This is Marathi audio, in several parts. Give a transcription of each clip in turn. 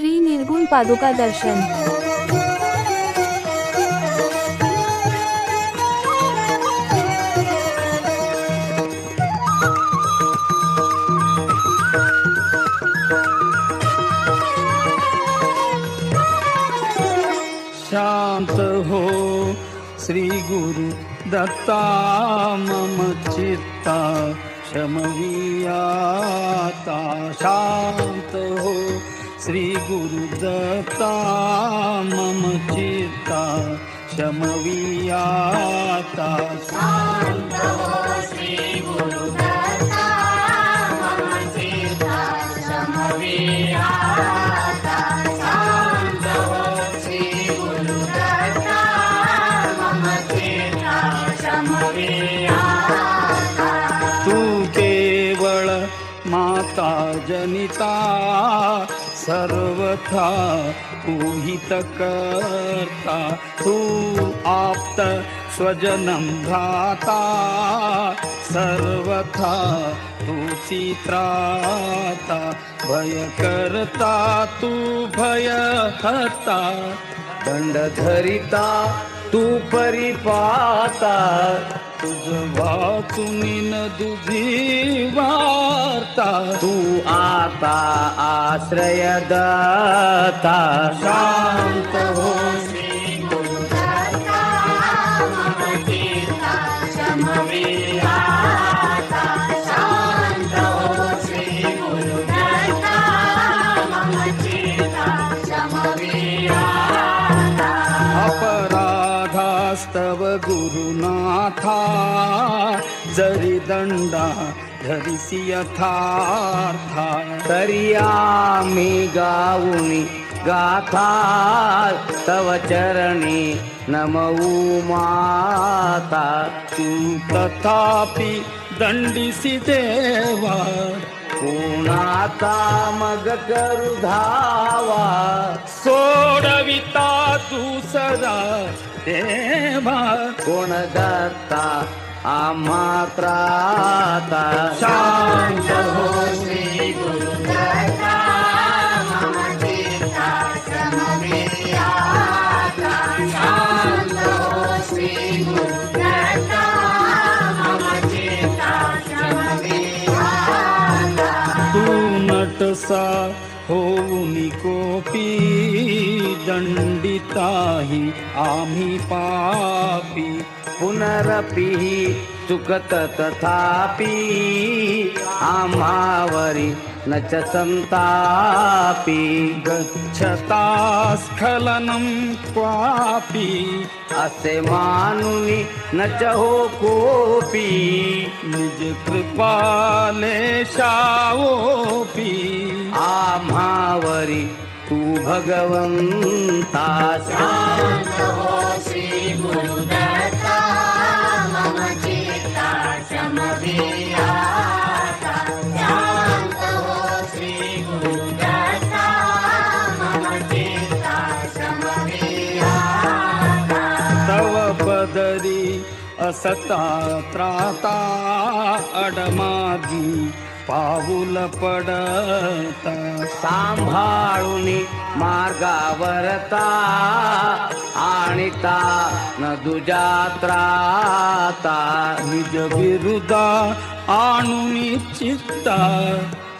श्री निर्गुण पादुका दर्शन. शांत हो श्री गुरु दत्ता मम चित्ता शमवियाता शांत हो श्रीगुरुदत्ता मम चिता शमवीयाता। श्रीगुरुदत्ता। सर्वथा तू हित करता तू आप्त स्वजनं भ्राता सर्वथा तू चित्राता भय करता तू भय हता दंड धरिता तू परिपाता तुझ वाचुनी न दुधी वार्ता. तू आता आश्रय दाता शांत हो माथा जरी दंडा धरिसी यथार्था तरिया मी गाऊनी गाथा तव चरणी नमऊ माता. तू तथापि दंडिसी देवा कोणाचा मग करू धावा. सोडविता तू सदा देवा. कोण दत्ता आम्हा त्राता शांत हो तू नटसा होऊन कोपी दंडिताही आम्ही पापी पुनरपि चुकत तथापि आम्हावरी न च संतापि गच्छता स्खलनं क्वापि असे मानुनी न च हो कोपी निज कृपाले शावोपी आम्हावरी तू भगवंता तव पदरी असता त्राता अडमादी पाऊल पडता। सांभाळून मार्गावरता आणिता न दुजात्राता निज विरुदा आणून चित्ता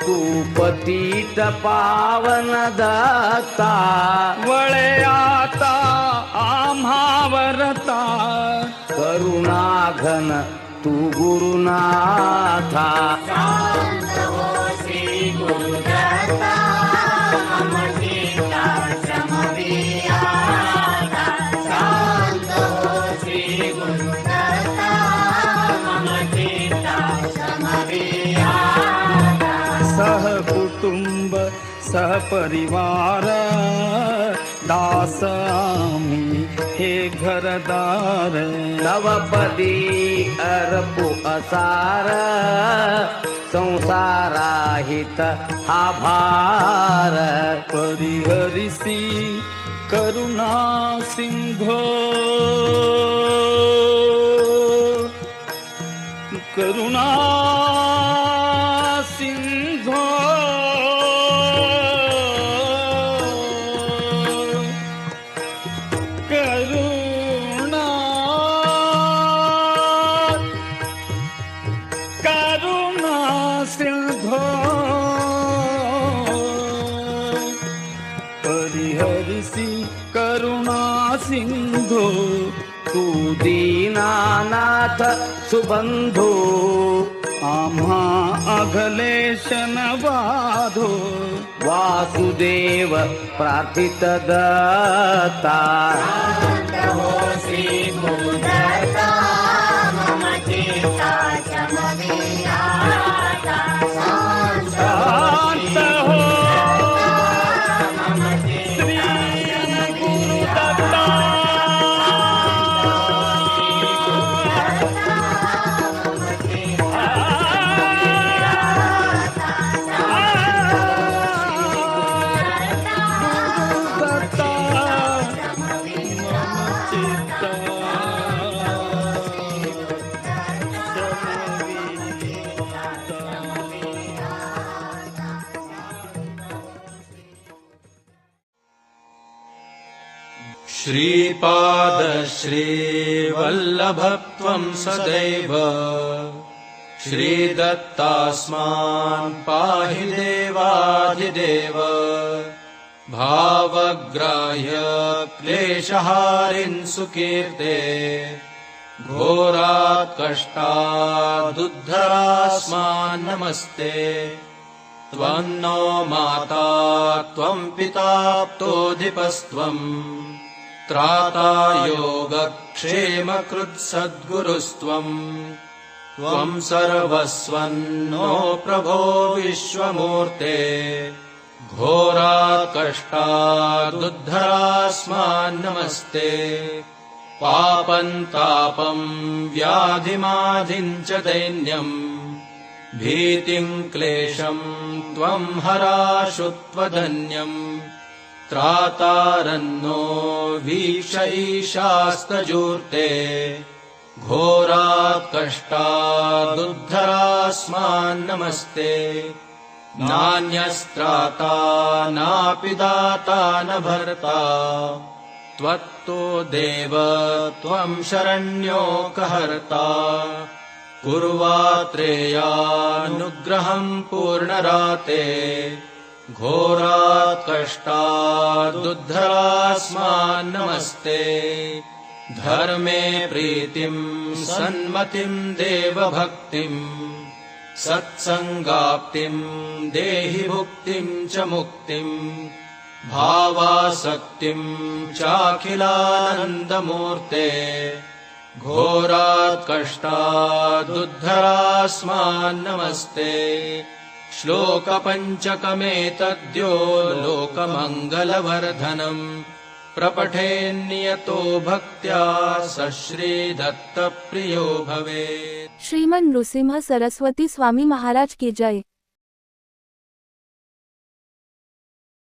तू पतीत पावन दत्ता. वळे आता आम्हावरता करुणाघन तू गुरुनाथा. परिवार दास आम्ही हे घरदार. नवपदी अर्पु असार संसाराहित हा भार. परिहरिसी करुणा सिंह करुणा दीनानाथ सुबन्धो। अह अखलेश न वासुदेव प्रार्थित दता श्रीपादश्रीवल्लभत्वं सदैव। श्रीदत्तास्मान् पाहि देवाधिदेव। भावग्राह्य क्लेशहारिन् सुकीर्ते। घोरात् कष्टादुद्धरास्मान् नमस्ते। त्वन्नो माता त्वम् पिता प्तोऽधिपस्त्वम् त्राता योगक्षेमकृत्सद्गुरुस्त्वम् त्वम् सर्वस्वन्नो प्रभो विश्वमूर्ते। नमस्ते पापम् तापम् व्याधिमाधिम् च दैन्यम्। भीतिम् क्लेशम् त्वम् हराशु त्वधन्यम् त्रातारन्नो वीक्ष ईशास्तजूर्ते घोरात् कष्टादुद्धरास्मान् नमस्ते नान्यस्त्राता नापि दाता न भर्ता। त्वत्तो देव त्वम् शरण्यो कहर्ता। कुर्वात्रेयानुग्रहम् पूर्णराते घोरात् कष्टादुद्धरास्मान् नमस्ते धर्मे प्रीतिम् सन्मतिम् देवभक्तिम् सत्सङ्गाप्तिम् देहि भुक्तिम् च मुक्तिम् भावासक्तिम् चाखिलानन्दमूर्ते। घोरात् कष्टादुद्धरास्मान् नमस्ते श्लोकपञ्चकमेतद्यो लोकमङ्गलवर्धनम् प्रपठेन्नियतो भक्त्या स श्रीदत्तप्रियो भवेत्। श्रीमन नृसिंह सरस्वती स्वामी महाराज की जय।